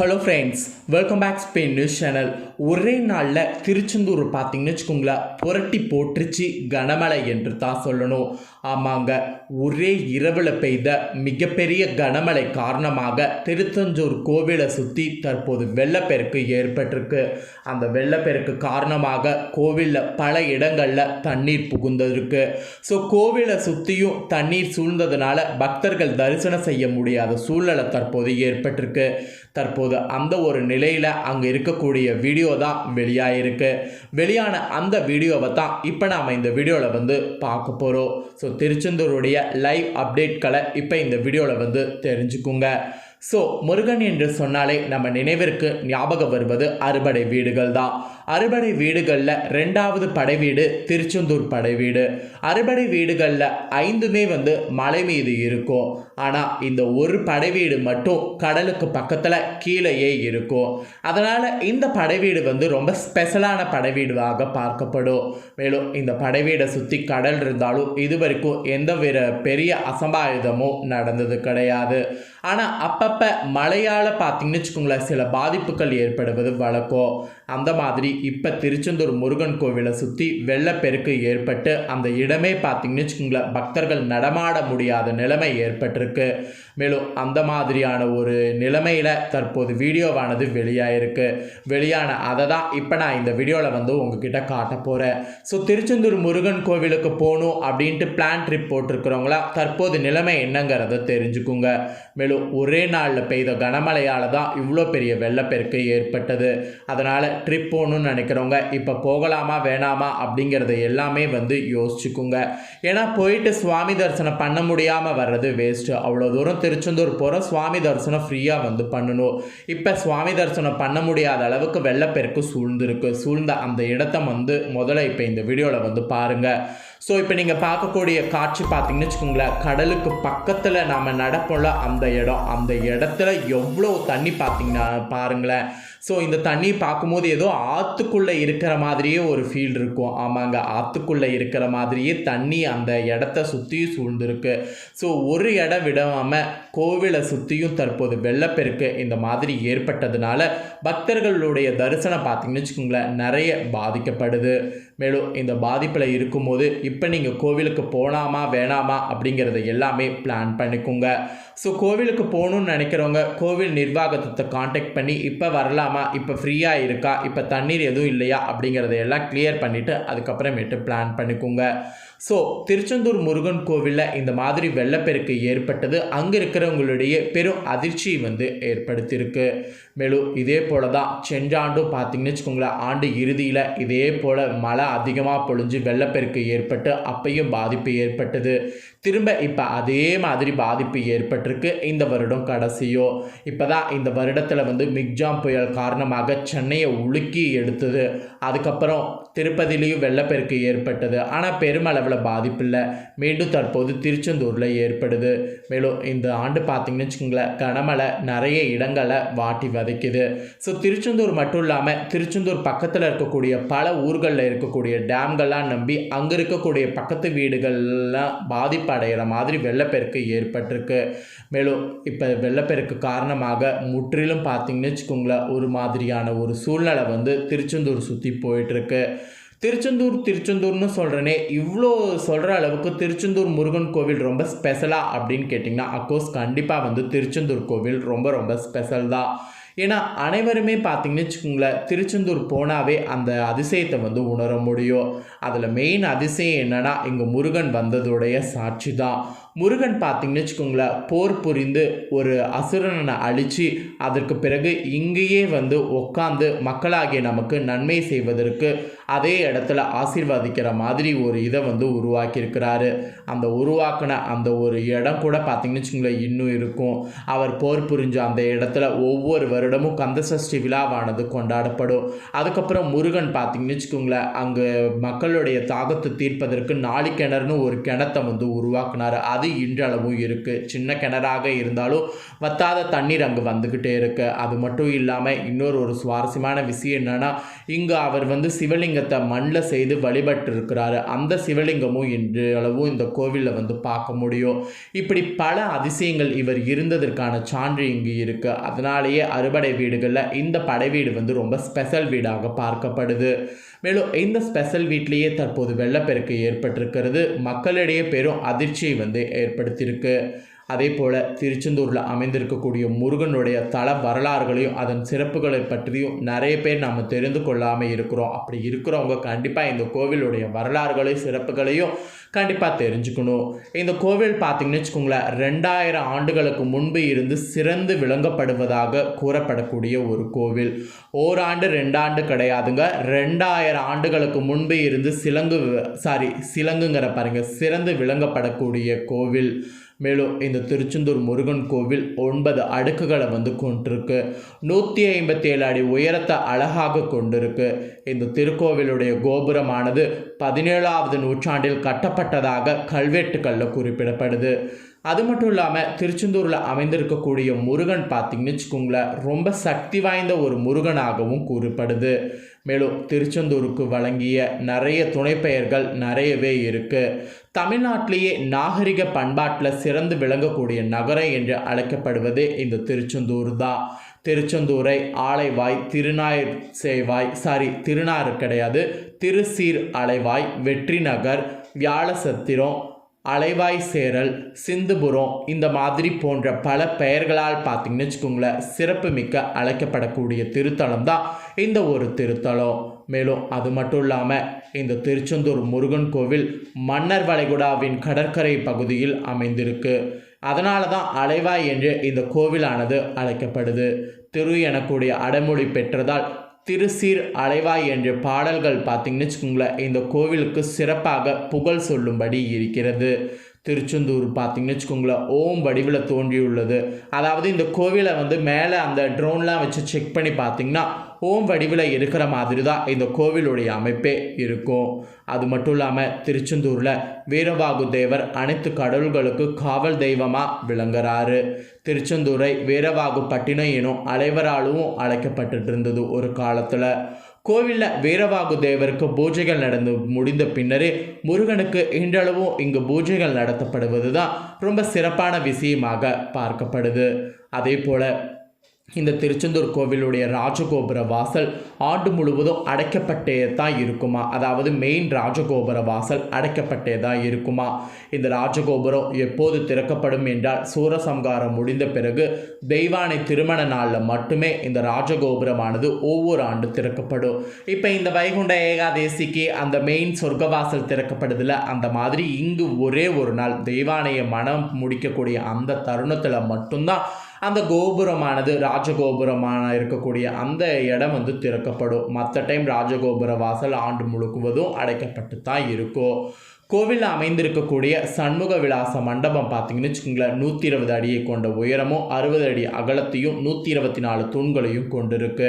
Hello friends welcome back Spain news channel ஒரே நாளில் திருச்செந்தூர் பார்த்தீங்கன்னு வச்சுக்கோங்களேன் புரட்டி போட்டுருச்சு கனமழை என்று தான் சொல்லணும். ஆமாங்க ஒரே இரவில் பெய்த மிகப்பெரிய கனமழை காரணமாக திருச்செந்தூர் கோவிலை சுற்றி தற்போது வெள்ளப்பெருக்கு ஏற்பட்டிருக்கு. அந்த வெள்ளப்பெருக்கு காரணமாக கோவிலில் பல இடங்களில் தண்ணீர் புகுந்திருக்கு. ஸோ கோவிலை சுற்றியும் தண்ணீர் சூழ்ந்ததுனால பக்தர்கள் தரிசனம் செய்ய முடியாத சூழ்நிலை தற்போது ஏற்பட்டிருக்கு. தற்போது அந்த ஒரு நிலையில் அங்கே இருக்கக்கூடிய வீடியோ தான் வெளியாகிருக்கு வெளியான அந்த வீடியோவை தான் இப்போ நாம் இந்த வீடியோவில் வந்து பார்க்க போகிறோம் ஸோ திருச்செந்தூருடைய லைவ் அப்டேட்களை இப்போ இந்த வீடியோவில் வந்து தெரிஞ்சுக்குங்க. ஸோ முருகன் என்று சொன்னாலே நம்ம நினைவிற்கு ஞாபகம் வருவது அறுபடை வீடுகள் தான். அறுபடை வீடுகளில் ரெண்டாவது படை வீடு திருச்செந்தூர் படை வீடு. அறுபடை வீடுகளில் ஐந்துமே வந்து மலை மீது இருக்கும். ஆனால் இந்த ஒரு படை வீடு மட்டும் கடலுக்கு பக்கத்தில் கீழேயே இருக்கும். அதனால் இந்த படை வீடு வந்து ரொம்ப ஸ்பெஷலான படை வீடுவாக பார்க்கப்படும். மேலும் இந்த படை வீடை சுற்றி கடல் இருந்தாலும் இது வரைக்கும் எந்த வித பெரிய அசம்பாயுதமும் நடந்தது கிடையாது. ஆனால் அப்பப்போ மழையால் பார்த்தீங்கன்னு வச்சுக்கோங்களேன் சில பாதிப்புகள் ஏற்படுவது வழக்கம். அந்த மாதிரி இப்போ திருச்செந்தூர் முருகன் கோவிலை சுற்றி வெள்ளப்பெருக்கு ஏற்பட்டு அந்த இடமே பார்த்தீங்கன்னு வச்சுக்கோங்களேன் பக்தர்கள் நடமாட முடியாத நிலைமை ஏற்பட்டிருக்கு. மேலும் அந்த மாதிரியான ஒரு நிலைமையில் தற்போது வீடியோவானது வெளியாயிருக்கு. வெளியான அதை தான் இப்போ நான் இந்த வீடியோவில் வந்து உங்ககிட்ட காட்ட போகிறேன் ஸோ திருச்செந்தூர் முருகன் கோவிலுக்கு போகணும் அப்படின்ட்டு பிளான் ட்ரிப் போட்டிருக்கிறவங்களா தற்போது நிலைமை என்னங்கிறத தெரிஞ்சுக்குங்க. மேலும் ஒரே நாளில் பெய்த கனமழையால் தான் இவ்வளோ பெரிய வெள்ளப்பெருக்கு ஏற்பட்டது. அதனால் ட்ரிப் போகணும்னு நினைக்கிறவங்க இப்போ போகலாமா வேணாமா அப்படிங்கிறத எல்லாமே வந்து யோசிச்சுக்குங்க. ஏன்னா போயிட்டு சுவாமி தரிசனம் பண்ண முடியாமல் வர்றது வேஸ்ட்டு அவ்வளோ தூரம் திருச்செந்தூர் போகிற சுவாமி தரிசனம் ஃப்ரீயாக வந்து பண்ணணும். இப்போ சுவாமி தரிசனம் பண்ண முடியாத அளவுக்கு வெள்ளப்பெருக்கு சூழ்ந்திருக்கு. சூழ்ந்த அந்த இடத்த வந்து முதல்ல இப்போ இந்த வீடியோவில் வந்து பாருங்கள் ஸோ இப்போ நீங்கள் பார்க்கக்கூடிய காட்சி பார்த்தீங்கன்னு வச்சுக்கோங்களேன் கடலுக்கு பக்கத்தில் நாம் நடப்போம்ல அந்த இடம். அந்த இடத்துல எவ்வளோ தண்ணி பார்த்தீங்கன்னா பாருங்களேன். ஸோ இந்த தண்ணி பார்க்கும்போது ஏதோ ஆற்றுக்குள்ளே இருக்கிற மாதிரியே ஒரு ஃபீல் இருக்கும். ஆமாங்க ஆற்றுக்குள்ளே இருக்கிற மாதிரியே தண்ணி அந்த இடத்த சுற்றியும் சூழ்ந்துருக்கு. ஸோ ஒரு இடம் விடாமல் கோவிலை சுற்றியும் தற்போது வெள்ளப்பெருக்கு இந்த மாதிரி ஏற்பட்டதுனால பக்தர்களுடைய தரிசனம் பார்த்தீங்கன்னு வச்சுக்கோங்களேன் நிறைய பாதிக்கப்படுது. மேலும் இந்த பாதிப்பில் இருக்கும்போது இப்போ நீங்கள் கோவிலுக்கு போகலாமா வேணாமா அப்படிங்கிறத எல்லாமே பிளான் பண்ணிக்கோங்க. ஸோ கோவிலுக்கு போகணுன்னு நினைக்கிறவங்க கோவில் நிர்வாகத்தை காண்டாக்ட் பண்ணி இப்போ வரலாமா இப்போ ஃப்ரீயாக இருக்கா இப்போ தண்ணீர் எதுவும் இல்லையா அப்படிங்கிறத எல்லாம் கிளியர் பண்ணிவிட்டு அதுக்கப்புறமேட்டு பிளான் பண்ணிக்கோங்க. ஸோ திருச்செந்தூர் முருகன் கோவிலில் இந்த மாதிரி வெள்ளப்பெருக்கு ஏற்பட்டது. அங்கே இருக்கிறவங்களுடைய பெரும் அதிர்ச்சி வந்து ஏற்படுத்தியிருக்கு. மேலும் இதே போல தான் சென்றாண்டும் பார்த்தீங்கன்னு வச்சுக்கோங்களேன் ஆண்டு இறுதியில் இதே போல் மழை அதிகமாக பொழிஞ்சு வெள்ளப்பெருக்கு ஏற்பட்டு அப்பையும் பாதிப்பு ஏற்பட்டது. திரும்ப இப்போ அதே மாதிரி பாதிப்பு ஏற்பட்டிருக்கு. இந்த வருடம் கடைசியோ. இப்போ தான் இந்த வருடத்தில் வந்து மிக்ஜாம் புயல் காரணமாக சென்னையை உலுக்கி எடுத்தது. அதுக்கப்புறம் திருப்பதிலையும் வெள்ளப்பெருக்கு ஏற்பட்டது. ஆனால் பெருமளவில் பாதிப்பு இல்லை. மீண்டும் தற்போது திருச்செந்தூரில் ஏற்படுது. மேலும் இந்த ஆண்டு பார்த்தீங்கன்னு வச்சுக்கோங்களேன் கனமழை நிறைய இடங்களை வாட்டி வதைக்குது. ஸோ திருச்செந்தூர் மட்டும் இல்லாமல் திருச்செந்தூர் பக்கத்தில் இருக்கக்கூடிய பல ஊர்களில் இருக்கக்கூடிய டேம்கள்லாம் நம்பி அங்கே இருக்கக்கூடிய பக்கத்து வீடுகள்லாம் பாதிப்பு அடைகிற மாதிரி வெள்ளப்பெருக்கு ஏற்பட்டிருக்கு. மேலும் இப்போ வெள்ளப்பெருக்கு காரணமாக முற்றிலும் பார்த்திங்கன்னு வச்சுக்கோங்களேன் ஒரு மாதிரியான ஒரு சூழ்நிலை வந்து திருச்செந்தூர் சுற்றி போயிட்டுருக்கு. திருச்செந்தூர் திருச்செந்தூர்னு சொல்கிறேனே இவ்வளோ சொல்கிற அளவுக்கு திருச்செந்தூர் முருகன் கோவில் ரொம்ப ஸ்பெஷலாக அப்படின்னு கேட்டிங்கன்னா அக்கோர்ஸ் கண்டிப்பாக வந்து திருச்செந்தூர் கோவில் ரொம்ப ரொம்ப ஸ்பெஷல் தான். ஏன்னா அனைவருமே பார்த்திங்கன்னு வச்சுக்கோங்களேன் திருச்செந்தூர் போனாவே அந்த அதிசயத்தை வந்து உணர முடியும். அதில் மெயின் அதிசயம் என்னென்னா இங்கே முருகன் வந்ததுடைய சாட்சி தான் முருகன் பார்த்தீங்கன்னு வச்சுக்கோங்களேன் போர் புரிந்து ஒரு அசுரனை அழித்து அதற்கு பிறகு இங்கேயே வந்து உட்காந்து மக்களாகிய நமக்கு நன்மை செய்வதற்கு அதே இடத்துல ஆசீர்வாதிக்கிற மாதிரி ஒரு இதை வந்து உருவாக்கியிருக்கிறாரு. அந்த உருவாக்கின அந்த ஒரு இடம் கூட பார்த்தீங்கன்னு வச்சுக்கோங்களேன் இன்னும் இருக்கும். அவர் போர் புரிஞ்ச அந்த இடத்துல ஒவ்வொரு வருடமும் கந்த சஷ்டி விழாவானது கொண்டாடப்படும். அதுக்கப்புறம் முருகன் பார்த்தீங்கன்னு வச்சுக்கோங்களேன் அங்கே மக்கள் மக்களுடைய தாகத்தை தீர்ப்பதற்கு நாலு கிணறுன்னு ஒரு கிணத்தை வந்து உருவாக்குனார். அது இன்றளவும் இருக்குது சின்ன கிணறாக இருந்தாலும் வத்தாத தண்ணீர் அங்கே வந்துக்கிட்டே இருக்கு. அது மட்டும் இல்லாமல் இன்னொரு ஒரு சுவாரஸ்யமான விஷயம் என்னென்னா இங்கு அவர் வந்து சிவலிங்கத்தை மண்ணில் செய்து வழிபட்டு இருக்கிறாரு அந்த சிவலிங்கமும் இன்று அளவும் இந்த கோவிலில் வந்து பார்க்க முடியும். இப்படி பல அதிசயங்கள் இவர் இருந்ததற்கான சான்று இங்கு இருக்குது அதனாலேயே அறுபடை வீடுகளில் இந்த படை வீடு வந்து ரொம்ப ஸ்பெஷல் வீடாக பார்க்கப்படுது. மேலும் இந்த ஸ்பெஷல் வீட்லேயே தற்போது வெள்ளப்பெருக்கு ஏற்பட்டிருக்கிறது. மக்களிடையே பெரும் அதிர்ச்சியை வந்து ஏற்படுத்தியிருக்கு. அதே போல் திருச்செந்தூரில் அமைந்திருக்கக்கூடிய முருகனுடைய தல வரலாறுகளையும் அதன் சிறப்புகளை பற்றியும் நிறைய பேர் நம்ம தெரிந்து கொள்ளாமல் இருக்கிறோம். அப்படி இருக்கிறவங்க கண்டிப்பாக இந்த கோவிலுடைய வரலாறுகளையும் சிறப்புகளையும் கண்டிப்பாக தெரிஞ்சுக்கணும். இந்த கோவில் பார்த்தீங்கன்னு வச்சுக்கோங்களேன் ரெண்டாயிரம் ஆண்டுகளுக்கு முன்பு இருந்து சிறந்து விளங்கப்படுவதாக கூறப்படக்கூடிய ஒரு கோவில். ஓராண்டு ரெண்டாண்டு கிடையாதுங்க. ரெண்டாயிரம் ஆண்டுகளுக்கு முன்பு இருந்து சிலங்கு சாரி சிலங்குங்கிற பாருங்க சிறந்து விளங்கப்படக்கூடிய கோவில். மேலும் இந்த திருச்செந்தூர் முருகன் கோவில் ஒன்பது அடுக்குகளை வந்து கொண்டிருக்கு. நூற்றி ஐம்பத்தி ஏழு அடி உயரத்தை அழகாக கொண்டிருக்கு. இந்த திருக்கோவிலுடைய கோபுரமானது பதினேழாவது நூற்றாண்டில் கட்டப்பட்டதாக கல்வெட்டுக்களில் குறிப்பிடப்படுது. அது மட்டும் இல்லாமல் திருச்செந்தூரில் அமைந்திருக்கக்கூடிய முருகன் பார்த்திங்கன்னு வச்சுக்கோங்களேன் ரொம்ப சக்தி வாய்ந்த ஒரு முருகனாகவும் கூறப்படுது. மேலும் திருச்செந்தூருக்கு வழங்கிய நிறைய துணைப்பெயர்கள் நிறையவே இருக்குது தமிழ்நாட்டிலேயே நாகரிக பண்பாட்டில் சிறந்து விளங்கக்கூடிய நகரம் என்று அழைக்கப்படுவது இந்த திருச்செந்தூர் தான். திருச்செந்தூரை ஆலைவாய் திருநாயர் சேவாய் சாரி திருநாறு கிடையாது திருசீர் அலைவாய் வெற்றி நகர் வியாழசத்திரம் அலைவாய் சேரல் சிந்துபுரம் இந்த மாதிரி போன்ற பல பெயர்களால் பார்த்தீங்கன்னு வச்சுக்கோங்களேன் சிறப்புமிக்க அழைக்கப்படக்கூடிய திருத்தலம் தான். இந்த ஒரு திருத்தலம். மேலும் அது மட்டும் இல்லாமல் இந்த திருச்செந்தூர் முருகன் கோவில் மன்னர் வளைகுடாவின் கடற்கரை பகுதியில் அமைந்திருக்கு. அதனால தான் அலைவாய் என்று இந்த கோவிலானது அழைக்கப்படுது. திரு எனக்கூடிய அடைமொழி பெற்றதால் திருசீர் அலைவாய் என்று பாடல்கள் பார்த்தீங்கன்னு வச்சுக்கோங்களேன் இந்த கோவிலுக்கு சிறப்பாக புகழ் சொல்லும்படி இருக்கிறது. திருச்செந்தூர் பார்த்தீங்கன்னு வச்சுக்கோங்களேன் ஓம் வடிவில் தோன்றியுள்ளது. அதாவது இந்த கோவிலை வந்து மேலே அந்த ட்ரோன்லாம் வச்சு செக் பண்ணி பார்த்தீங்கன்னா ஓம் வடிவில் இருக்கிற மாதிரி தான் இந்த கோவிலுடைய அமைப்பே இருக்கும். அது மட்டும் இல்லாமல் திருச்செந்தூரில் வீரபாகு தேவர் அனைத்து கடவுள்களுக்கு காவல் தெய்வமாக விளங்குறாரு. திருச்செந்தூரை வீரபாகு பட்டினம் எனும் அலைவராலும் அழைக்கப்பட்டுட்டு இருந்தது ஒரு காலத்தில். கோவிலில் வீரவாகு தேவருக்கு பூஜைகள் நடந்து முடிந்த பின்னரே முருகனுக்கு இன்றளவும் இங்கு பூஜைகள் நடத்தப்படுவது தான் ரொம்ப சிறப்பான விஷயமாக பார்க்கப்படுது. அதே போல் இந்த திருச்செந்தூர் கோவிலுடைய ராஜகோபுர வாசல் ஆண்டு முழுவதும் அடைக்கப்பட்டே தான் இருக்குமா? அதாவது மெயின் ராஜகோபுர வாசல் அடைக்கப்பட்டே தான் இருக்குமா? இந்த ராஜகோபுரம் எப்போது திறக்கப்படும் என்றால் சூரசம்காரம் முடிந்த பிறகு தெய்வானை திருமண நாளில் மட்டுமே இந்த ராஜகோபுரமானது ஒவ்வொரு ஆண்டு திறக்கப்படும். இப்போ இந்த வைகுண்ட ஏகாதேசிக்கு அந்த மெயின் சொர்க்கவாசல் திறக்கப்படுதில்ல அந்த மாதிரி இங்கு ஒரே ஒரு நாள் தெய்வானையை மனம் முடிக்கக்கூடிய அந்த தருணத்தில் மட்டும்தான் அந்த கோபுரமானது ராஜகோபுரமான இருக்கக்கூடிய அந்த இடம் வந்து திறக்கப்படும். மற்ற டைம் ராஜகோபுர வாசல் ஆண்டு முழுக்குவதும் அடைக்கப்பட்டு தான் இருக்கும். கோவிலில் அமைந்திருக்கக்கூடிய சண்முக விலாச மண்டபம் பார்த்தீங்கன்னு வச்சுக்கோங்களேன் நூற்றி இருபது அடியை கொண்ட உயரமும் அறுபது அடி அகலத்தையும் நூற்றி இருபத்தி நாலு தூண்களையும் கொண்டிருக்கு.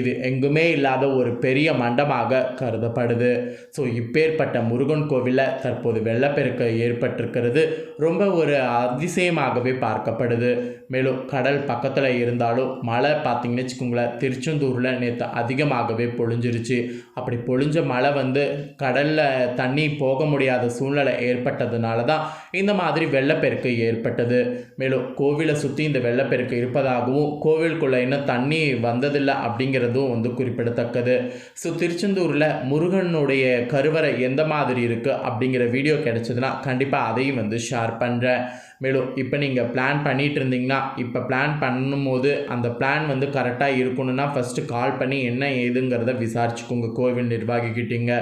இது எங்குமே இல்லாத ஒரு பெரிய மண்டபமாக கருதப்படுது. ஸோ இப்பேற்பட்ட முருகன் கோவிலில் தற்போது வெள்ளப்பெருக்கு ஏற்பட்டிருக்கிறது. ரொம்ப ஒரு அதிசயமாகவே பார்க்கப்படுது. மேலும் கடல் பக்கத்தில் இருந்தாலும் மழை பார்த்தீங்கன்னு வச்சுக்கோங்களேன் திருச்செந்தூரில் நேற்று அதிகமாகவே பொழிஞ்சிருச்சு. அப்படி பொழிஞ்ச மழை வந்து கடலில் தண்ணி போக முடியாத சூழ்நிலை ஏற்பட்டதுனால தான் இந்த மாதிரி வெள்ளப்பெருக்கு ஏற்பட்டது. மேலும் கோவிலை சுற்றி இந்த வெள்ளப்பெருக்கு இருப்பதாகவும் கோவிலுக்குள்ளே இன்னும் தண்ணி வந்ததில்லை அப்படிங்கிறதும் வந்து குறிப்பிடத்தக்கது. ஸோ திருச்செந்தூரில் முருகனுடைய கருவறை எந்த மாதிரி இருக்குது அப்படிங்கிற வீடியோ கிடைச்சதுன்னா கண்டிப்பாக அதையும் வந்து ஷேர் பண்ணுறேன் மேலும் இப்போ நீங்கள் பிளான் பண்ணிகிட்டு இருந்தீங்கன்னா இப்போ பிளான் பண்ணும்போது அந்த பிளான் வந்து கரெக்டாக இருக்கணும்னா ஃபஸ்ட்டு கால் பண்ணி என்ன ஏதுங்கிறத விசாரிச்சுக்கோங்க கோவில் நிர்வாகிக்கிட்டீங்க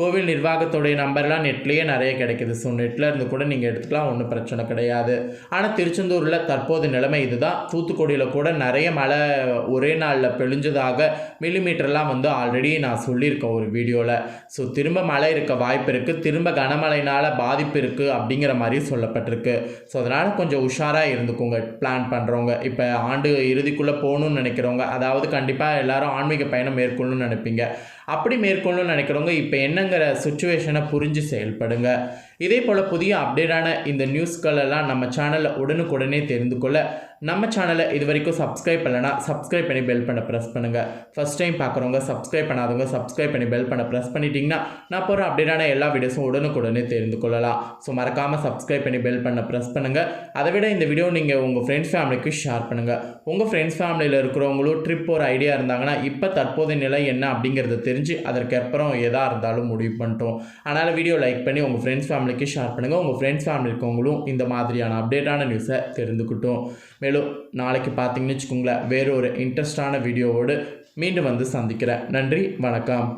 கோவில் நிர்வாகத்துடைய நம்பர்லாம் நெட்லேயே நிறைய கிடைக்குது. ஸோ நெட்டில் இருந்து கூட நீங்கள் எடுத்துக்கலாம் ஒன்றும் பிரச்சனை கிடையாது. ஆனால் திருச்செந்தூரில் தற்போது நிலைமை இதுதான். தூத்துக்குடியில் கூட நிறைய மழை ஒரே நாளில் பெழிஞ்சதாக மில்லிமீட்டர்லாம் வந்து ஆல்ரெடி நான் சொல்லியிருக்கேன் ஒரு வீடியோவில் ஸோ திரும்ப மழை இருக்க வாய்ப்பு இருக்குது திரும்ப கனமழையினால் பாதிப்பு இருக்குது அப்படிங்கிற மாதிரி சொல்லப்பட்டிருக்கு. ஸோ அதனால் கொஞ்சம் உஷாராக இருந்துக்கோங்க பிளான் பண்ணுறவங்க இப்போ ஆண்டு இறுதிக்குள்ளே போகணும்னு நினைக்கிறவங்க அதாவது கண்டிப்பாக எல்லாரும் ஆன்மீக பயணம் மேற்கொள்ளணும்னு நினைப்பீங்க. அப்படி மேற்கொள்ளணும்னு நினைக்கிறவங்க இப்போ என்னங்கிற சுச்சுவேஷனை புரிஞ்சு செயல்படுங்க. இதே போல் புதிய அப்டேட்டான இந்த நியூஸ்களெல்லாம் நம்ம சேனலில் உடனுக்குடனே தெரிந்து கொள்ள நம்ம சேனலை இது வரைக்கும் சப்ஸ்கிரைப் பண்ணலைன்னா சப்ஸ்கிரைப் பண்ணி பெல் பண்ண ப்ரெஸ் பண்ணுங்கள் ஃபஸ்ட் டைம் பார்க்குறவங்க சப்ஸ்கிரைப் பண்ணாதவங்க சப்ஸ்கிரைப் பண்ணி பெல் பண்ண ப்ரெஸ் பண்ணிட்டீங்கன்னா நான் போகிற அப்டேட்டான எல்லா வீடியோஸும் உடனுக்குடனே தெரிந்து கொள்ளலாம். ஸோ மறக்காமல் சப்ஸ்கிரைப் பண்ணி பெல் பண்ண ப்ரெஸ் பண்ணுங்கள் அதை விட இந்த வீடியோ நீங்கள் உங்கள் ஃப்ரெண்ட்ஸ் ஃபேமிலிக்கு ஷேர் பண்ணுங்கள் உங்கள் ஃப்ரெண்ட்ஸ் ஃபேமிலியில் இருக்கிறவங்களும் ட்ரிப் ஒரு ஐடியா இருந்தாங்கன்னா இப்போ தற்போதைய நிலை என்ன அப்படிங்கிறத தெரிஞ்சு அதற்கப்புறம் எதாக இருந்தாலும் முடிவு பண்ணிட்டோம். அதனால் வீடியோ லைக் பண்ணி உங்கள் ஃப்ரெண்ட்ஸ் ஃபேமிலிக்கு ஷேர் பண்ணுங்கள் உங்கள் ஃப்ரெண்ட்ஸ் ஃபேமிலி இருக்கவங்களும் இந்த மாதிரியான அப்டேட்டான நியூஸை தெரிந்துக்கிட்டோம். மேலும் நாளைக்கு பார்த்தீங்கன்னு வச்சுக்கோங்களேன் வேறு ஒரு இன்ட்ரெஸ்டான வீடியோவோடு மீண்டும் வந்து சந்திக்கிறேன். நன்றி வணக்கம்.